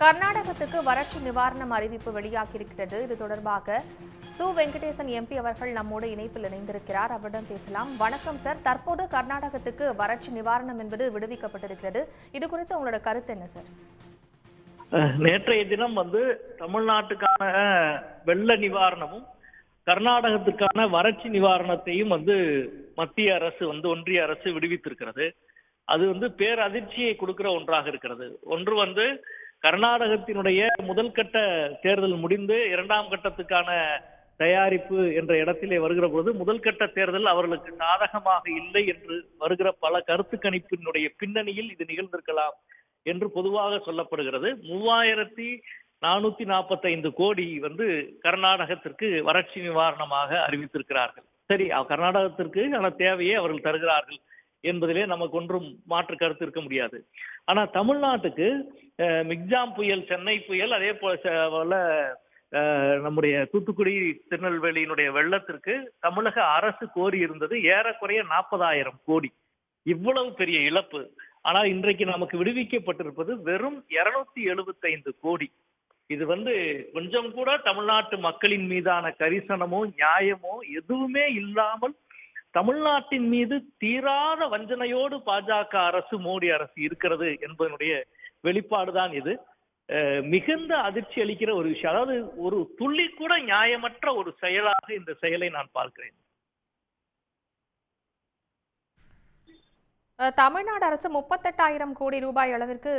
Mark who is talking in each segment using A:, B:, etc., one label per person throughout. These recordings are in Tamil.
A: கர்நாடகத்துக்கு வறட்சி நிவாரணம் அறிவிப்பு வெளியாகியிருக்கிறது. இது தொடர்பாக சு. வெங்கடேசன் எம்பி அவர்கள் நம்மோடு இணைப்பில் இணைந்திருக்கிறார். அவரிடம் பேசலாம். வணக்கம் சார். தற்போது கர்நாடகத்துக்கு வறட்சி நிவாரணம் என்பது விடுவிக்கப்பட்டிருக்கிறது. இது குறித்து உங்களோட கருத்து என்ன சார்?
B: நேற்றைய தினம் வந்து தமிழ்நாட்டுக்கான வெள்ள நிவாரணமும் கர்நாடகத்துக்கான வறட்சி நிவாரணத்தையும் வந்து மத்திய அரசு வந்து ஒன்றிய அரசு விடுவித்திருக்கிறது. அது வந்து பேரதிர்ச்சியை கொடுக்கிற ஒன்றாக இருக்கிறது. ஒன்று வந்து கர்நாடகத்தினுடைய முதல் கட்ட தேர்தல் முடிந்து இரண்டாம் கட்டத்துக்கான தயாரிப்பு என்ற இடத்திலே வருகிற பொழுது முதல் கட்ட தேர்தல் அவர்களுக்கு சாதகமாக இல்லை என்று வருகிற பல கருத்து கணிப்பினுடைய பின்னணியில் இது நிகழ்ந்திருக்கலாம் என்று பொதுவாக சொல்லப்படுகிறது. மூவாயிரத்தி நானூத்தி நாற்பத்தைந்து கோடி வந்து கர்நாடகத்திற்கு வறட்சி நிவாரணமாக அறிவித்திருக்கிறார்கள். சரி கர்நாடகத்திற்கு ஆன தேவையை அவர்கள் தருகிறார்கள். என்பதிலே நமக்கு ஒன்றும் மாற்று கருத்து இருக்க முடியாது. ஆனா தமிழ்நாட்டுக்கு மிக்ஜாம் புயல் சென்னை புயல் அதே போல நம்முடைய தூத்துக்குடி திருநெல்வேலியினுடைய வெள்ளத்திற்கு தமிழக அரசு கோரி இருந்தது ஏறக்குறைய நாற்பதாயிரம் கோடி. இவ்வளவு பெரிய இழப்பு. ஆனால் இன்றைக்கு நமக்கு விடுவிக்கப்பட்டிருப்பது வெறும் இருநூத்தி எழுபத்தைந்து கோடி. இது வந்து கொஞ்சம் கூட தமிழ்நாட்டு மக்களின் மீதான கரிசனமோ நியாயமோ எதுவுமே இல்லாமல் தமிழ்நாட்டின் மீது தீராத வஞ்சனையோடு பாஜக அரசு மோடி அரசு இருக்கிறது என்பதனுடைய வெளிப்பாடுதான் இது. மிகுந்த அதிர்ச்சி அளிக்கிற ஒரு விஷயம். அதாவது ஒரு துள்ளி கூட நியாயமற்ற ஒரு செயலாக இந்த செயலை நான் பார்க்கிறேன்.
A: தமிழ்நாடு அரசு முப்பத்தெட்டாயிரம் கோடி ரூபாய் அளவிற்கு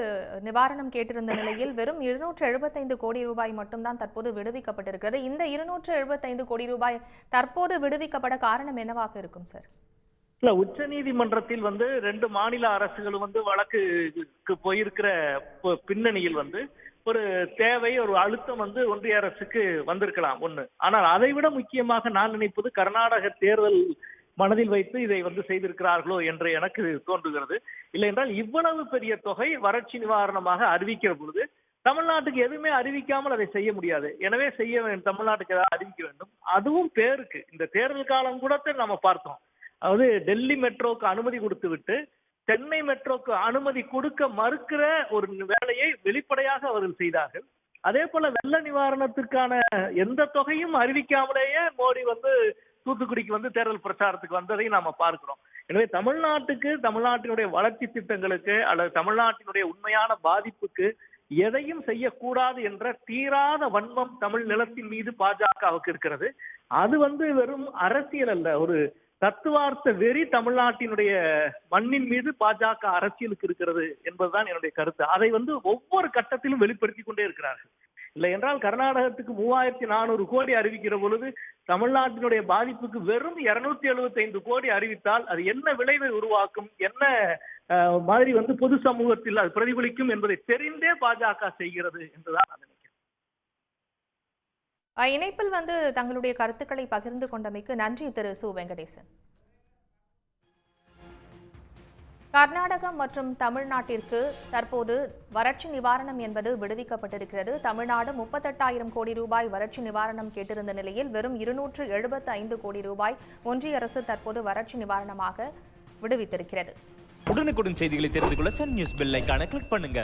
A: நிவாரணம் கேட்டிருந்த நிலையில் வெறும் இருநூற்று எழுபத்தைந்து கோடி ரூபாய் மட்டும்தான் தற்போது விடுவிக்கப்பட்டிருக்கிறது. இந்த இருநூற்று எழுபத்தைந்து கோடி ரூபாய் தற்போது விடுவிக்கப்பட காரணம் என்னவாக இருக்கும் சார்?
B: இல்ல உச்ச நீதிமன்றத்தில் வந்து ரெண்டு மாநில அரசுகளும் வந்து வழக்குக்கு போயிருக்கிற பின்னணியில் வந்து ஒரு தேவை ஒரு அழுத்தம் வந்து ஒன்றிய அரசுக்கு வந்திருக்கலாம் ஒண்ணு. ஆனால் அதை விட முக்கியமாக நான் நினைப்பது கர்நாடக தேர்தல் மனதில் வைத்து இதை வந்து செய்திருக்கிறார்களோ என்று எனக்கு தோன்றுகிறது. இல்லை என்றால் இவ்வளவு பெரிய தொகை வறட்சி நிவாரணமாக அறிவிக்கிற பொழுது தமிழ்நாட்டுக்கு எதுவுமே அறிவிக்காமல் அதை செய்ய முடியாது. எனவே செய்ய வேண்டும். தமிழ்நாட்டுக்கு ஏதாவது அறிவிக்க வேண்டும். அதுவும் பேருக்கு. இந்த தேர்தல் காலம் கூட நம்ம பார்த்தோம். அதாவது டெல்லி மெட்ரோக்கு அனுமதி கொடுத்து விட்டு சென்னை மெட்ரோக்கு அனுமதி கொடுக்க மறுக்கிற ஒரு வேலையை வெளிப்படையாக அவர்கள் செய்தார்கள். அதே போல வெள்ள நிவாரணத்திற்கான எந்த தொகையும் அறிவிக்காமலேயே மோடி வந்து தூத்துக்குடிக்கு வந்து தேர்தல் பிரச்சாரத்துக்கு வந்ததை நாம பார்க்கிறோம். எனவே தமிழ்நாட்டுக்கு தமிழ்நாட்டினுடைய வளர்ச்சி திட்டங்களுக்கு அல்லது தமிழ்நாட்டினுடைய உண்மையான பாதிப்புக்கு எதையும் செய்யக்கூடாது என்ற தீராத வன்மம் தமிழ் நிலத்தின் மீது பாஜகவுக்கு இருக்கிறது. அது வந்து வெறும் அரசியல் அல்ல. ஒரு தத்துவார்த்த வெறி தமிழ்நாட்டினுடைய மண்ணின் மீது பாஜக அரசியலுக்கு இருக்கிறது என்பதுதான் என்னுடைய கருத்து. அதை வந்து ஒவ்வொரு கட்டத்திலும் வெளிப்படுத்தி கொண்டே இருக்கிறார்கள். இல்லை என்றால் கர்நாடகத்துக்கு மூவாயிரத்தி நானூறு கோடி அறிவிக்கிற பொழுது தமிழ்நாட்டினுடைய பாதிப்புக்கு வெறும் இருநூத்தி எழுபத்தைந்து கோடி அறிவித்தால் அது என்ன விளைவை உருவாக்கும்? என்ன மாதிரி வந்து பொது சமூகத்தில் அது பிரதிபலிக்கும் என்பதை தெரிந்தே பாஜக செய்கிறது என்றுதான் நான் நினைக்கிறேன்.
A: இணைப்பில் வந்து தங்களுடைய கருத்துக்களை பகிர்ந்து கொண்டமைக்கு நன்றி திரு சு. வெங்கடேசன். கர்நாடகம் மற்றும் தமிழ்நாட்டிற்கு தற்போது வறட்சி நிவாரணம் என்பது விடுவிக்கப்பட்டிருக்கிறது. தமிழ்நாடு முப்பத்தெட்டாயிரம் கோடி ரூபாய் வறட்சி நிவாரணம் கேட்டிருந்த நிலையில் வெறும் இருநூற்று எழுபத்து ஐந்து கோடி ரூபாய் ஒன்றிய அரசு தற்போது வறட்சி நிவாரணமாக விடுவித்திருக்கிறது.
C: உடனுக்குடன் செய்திகளை தெரிந்து கொள்ள சன் நியூஸ் பெல் கிளிக் பண்ணுங்க.